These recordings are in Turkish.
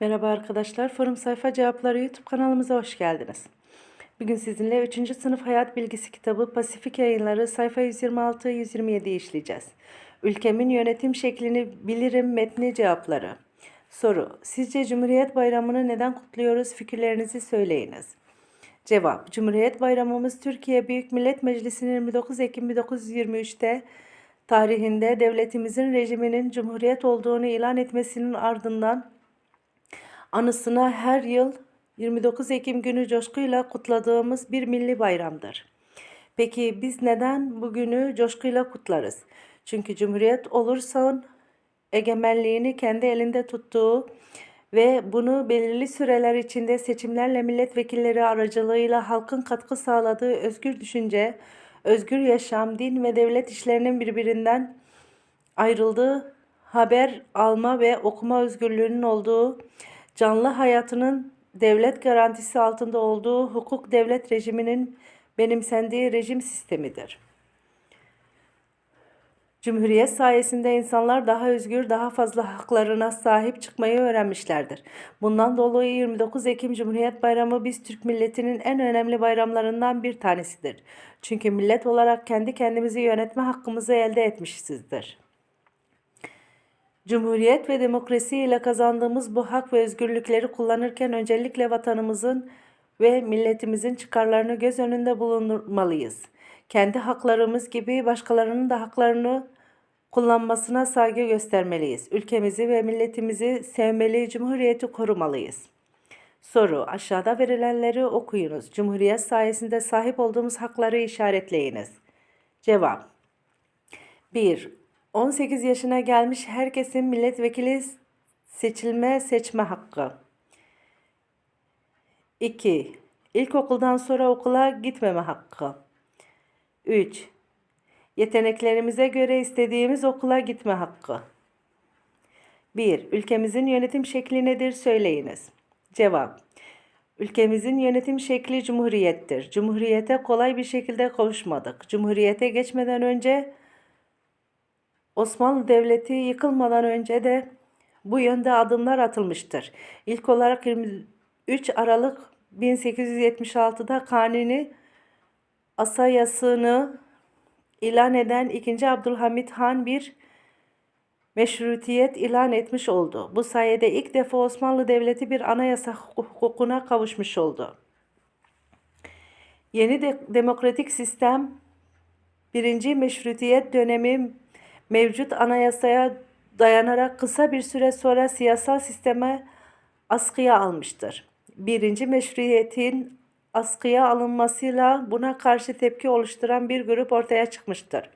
Merhaba arkadaşlar, Forum Sayfa Cevapları YouTube kanalımıza hoş geldiniz. Bugün sizinle 3. sınıf hayat bilgisi kitabı Pasifik yayınları sayfa 126-127'yi işleyeceğiz. Ülkemin yönetim şeklini bilirim metni cevapları. Soru, sizce Cumhuriyet Bayramı'nı neden kutluyoruz? Fikirlerinizi söyleyiniz. Cevap, Cumhuriyet Bayramımız Türkiye Büyük Millet Meclisi'nin 29 Ekim 1923'te tarihinde devletimizin rejiminin cumhuriyet olduğunu ilan etmesinin ardından anısına her yıl 29 Ekim günü coşkuyla kutladığımız bir milli bayramdır. Peki biz neden bugünü coşkuyla kutlarız? Çünkü Cumhuriyet olursan egemenliğini kendi elinde tuttuğu ve bunu belirli süreler içinde seçimlerle milletvekilleri aracılığıyla halkın katkı sağladığı özgür düşünce, özgür yaşam, din ve devlet işlerinin birbirinden ayrıldığı haber alma ve okuma özgürlüğünün olduğu, canlı hayatının devlet garantisi altında olduğu hukuk devlet rejiminin benimsendiği rejim sistemidir. Cumhuriyet sayesinde insanlar daha özgür, daha fazla haklarına sahip çıkmayı öğrenmişlerdir. Bundan dolayı 29 Ekim Cumhuriyet Bayramı biz Türk milletinin en önemli bayramlarından bir tanesidir. Çünkü millet olarak kendi kendimizi yönetme hakkımızı elde etmişizdir. Cumhuriyet ve demokrasi ile kazandığımız bu hak ve özgürlükleri kullanırken öncelikle vatanımızın ve milletimizin çıkarlarını göz önünde bulundurmalıyız. Kendi haklarımız gibi başkalarının da haklarını kullanmasına saygı göstermeliyiz. Ülkemizi ve milletimizi sevmeli, cumhuriyeti korumalıyız. Soru: Aşağıda verilenleri okuyunuz. Cumhuriyet sayesinde sahip olduğumuz hakları işaretleyiniz. Cevap 1. 18 yaşına gelmiş herkesin milletvekili seçilme seçme hakkı. 2. İlkokuldan sonra okula gitmeme hakkı. 3. Yeteneklerimize göre istediğimiz okula gitme hakkı. 1. Ülkemizin yönetim şekli nedir söyleyiniz. Cevap. Ülkemizin yönetim şekli cumhuriyettir. Cumhuriyete kolay bir şekilde kavuşmadık. Cumhuriyete geçmeden önce Osmanlı Devleti yıkılmadan önce de bu yönde adımlar atılmıştır. İlk olarak 23 Aralık 1876'da Kanuni Asayasını ilan eden 2. Abdülhamit Han bir meşrutiyet ilan etmiş oldu. Bu sayede ilk defa Osmanlı Devleti bir anayasa hukukuna kavuşmuş oldu. Yeni de demokratik sistem birinci meşrutiyet dönemi mevcut anayasaya dayanarak kısa bir süre sonra siyasal sisteme askıya almıştır. Birinci meşruiyetin askıya alınmasıyla buna karşı tepki oluşturan bir grup ortaya çıkmıştır.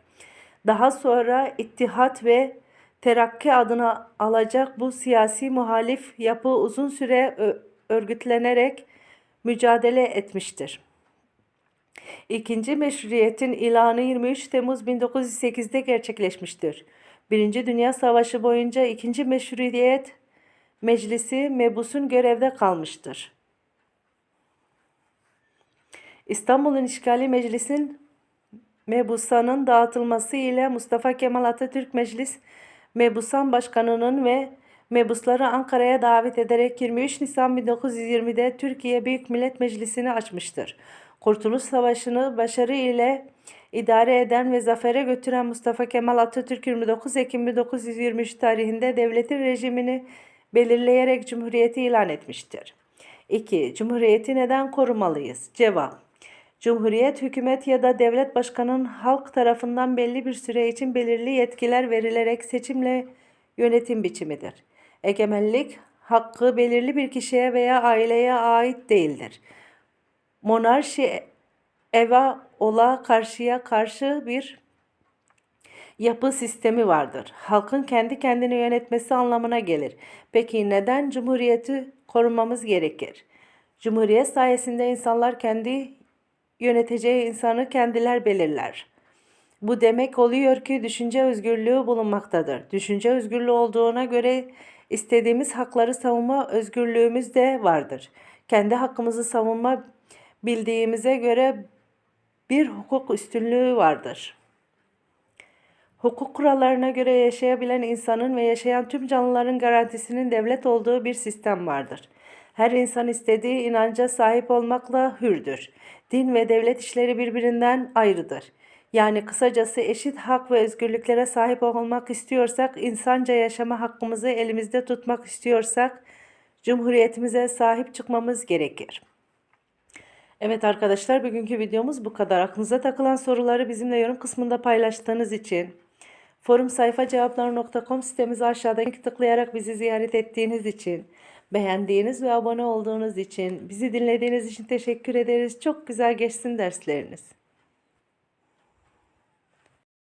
Daha sonra İttihat ve Terakki adına alacak bu siyasi muhalif yapı uzun süre örgütlenerek mücadele etmiştir. İkinci meşruiyetin ilanı 23 Temmuz 1908'de gerçekleşmiştir. Birinci Dünya Savaşı boyunca ikinci meşruiyet meclisi mebusun görevde kalmıştır. İstanbul'un işgali meclisin mebusanın dağıtılması ile Mustafa Kemal Atatürk Meclis Mebusan Başkanı'nın ve mebusları Ankara'ya davet ederek 23 Nisan 1920'de Türkiye Büyük Millet Meclisi'ni açmıştır. Kurtuluş Savaşı'nı başarı ile idare eden ve zafere götüren Mustafa Kemal Atatürk 29 Ekim 1923 tarihinde devletin rejimini belirleyerek Cumhuriyeti ilan etmiştir. 2. Cumhuriyeti neden korumalıyız? Cevap Cumhuriyet hükümet ya da devlet başkanının halk tarafından belli bir süre için belirli yetkiler verilerek seçimle yönetim biçimidir. Egemenlik hakkı belirli bir kişiye veya aileye ait değildir. Monarşi eva ola karşıya karşı bir yapı sistemi vardır. Halkın kendi kendini yönetmesi anlamına gelir. Peki neden cumhuriyeti korumamız gerekir? Cumhuriyet sayesinde insanlar kendi yöneteceği insanı kendiler belirler. Bu demek oluyor ki düşünce özgürlüğü bulunmaktadır. Düşünce özgürlüğü olduğuna göre istediğimiz hakları savunma özgürlüğümüz de vardır. Kendi hakkımızı savunma bildiğimize göre bir hukuk üstünlüğü vardır. hukuk kurallarına göre yaşayabilen insanın ve yaşayan tüm canlıların garantisinin devlet olduğu bir sistem vardır. Her insan istediği inanca sahip olmakla hürdür. Din ve devlet işleri birbirinden ayrıdır. Yani kısacası eşit hak ve özgürlüklere sahip olmak istiyorsak, insanca yaşama hakkımızı elimizde tutmak istiyorsak, cumhuriyetimize sahip çıkmamız gerekir. Evet arkadaşlar bugünkü videomuz bu kadar. Aklınıza takılan soruları bizimle yorum kısmında paylaştığınız için, forum sayfa cevaplar.com sitemizi aşağıdaki tıklayarak bizi ziyaret ettiğiniz için, beğendiğiniz ve abone olduğunuz için, bizi dinlediğiniz için teşekkür ederiz. Çok güzel geçsin dersleriniz.